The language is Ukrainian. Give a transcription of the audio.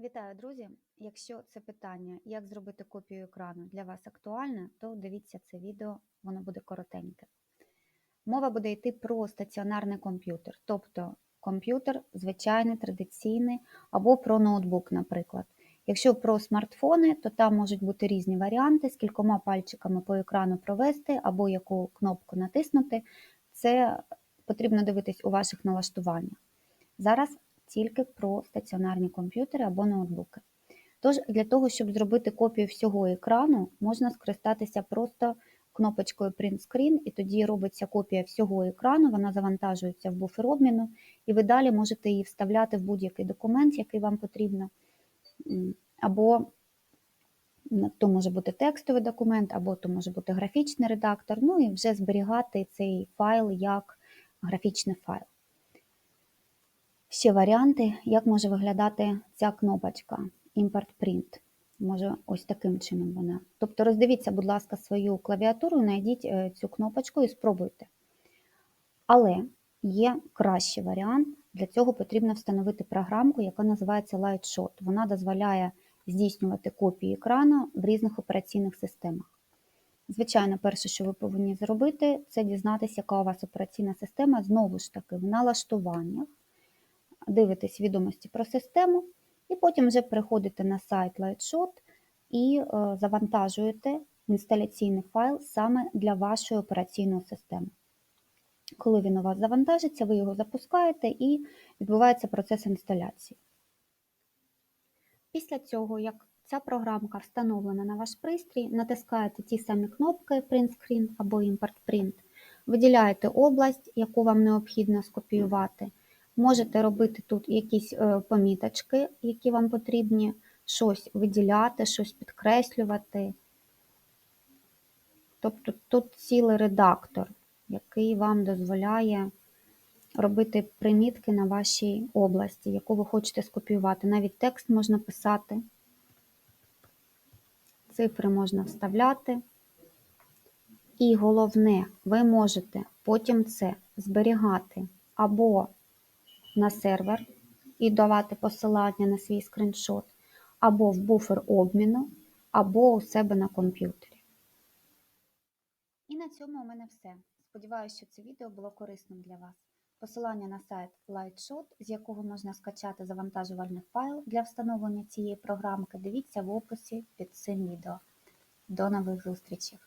Вітаю, друзі! Якщо це питання, як зробити копію екрану для вас актуальне, то дивіться це відео, воно буде коротеньке. Мова буде йти про стаціонарний комп'ютер, тобто комп'ютер звичайний, традиційний, або про ноутбук, наприклад. Якщо про смартфони, то там можуть бути різні варіанти, з кількома пальчиками по екрану провести або яку кнопку натиснути. Це потрібно дивитись у ваших налаштуваннях. Зараз тільки про стаціонарні комп'ютери або ноутбуки. Тож, для того, щоб зробити копію всього екрану, можна скористатися просто кнопочкою Print Screen, і тоді робиться копія всього екрану, вона завантажується в буфер обміну, і ви далі можете її вставляти в будь-який документ, який вам потрібно. Або то може бути текстовий документ, або то може бути графічний редактор, ну і вже зберігати цей файл як графічний файл. Ще варіанти, як може виглядати ця кнопочка Import Print. Може, ось таким чином вона. Тобто роздивіться, будь ласка, свою клавіатуру, знайдіть е, цю кнопочку і спробуйте. Але є кращий варіант. Для цього потрібно встановити програмку, яка називається LightShot. Вона дозволяє здійснювати копії екрану в різних операційних системах. Звичайно, перше, що ви повинні зробити, це дізнатися, яка у вас операційна система, знову ж таки, в налаштуваннях дивитесь відомості про систему, і потім вже приходите на сайт Lightshot і е, завантажуєте інсталяційний файл саме для вашої операційної системи. Коли він у вас завантажиться, ви його запускаєте і відбувається процес інсталяції. Після цього, як ця програмка встановлена на ваш пристрій, натискаєте ті самі кнопки Print Screen або Import Print, виділяєте область, яку вам необхідно скопіювати, Можете робити тут якісь е, поміточки, які вам потрібні, щось виділяти, щось підкреслювати. Тобто тут цілий редактор, який вам дозволяє робити примітки на вашій області, яку ви хочете скопіювати. Навіть текст можна писати, цифри можна вставляти. І головне, ви можете потім це зберігати або на сервер і давати посилання на свій скріншот, або в буфер обміну, або у себе на комп'ютері. І на цьому у мене все. Сподіваюся, що це відео було корисним для вас. Посилання на сайт Lightshot, з якого можна скачати завантажувальний файл для встановлення цієї програмки, дивіться в описі під цим відео. До нових зустрічей!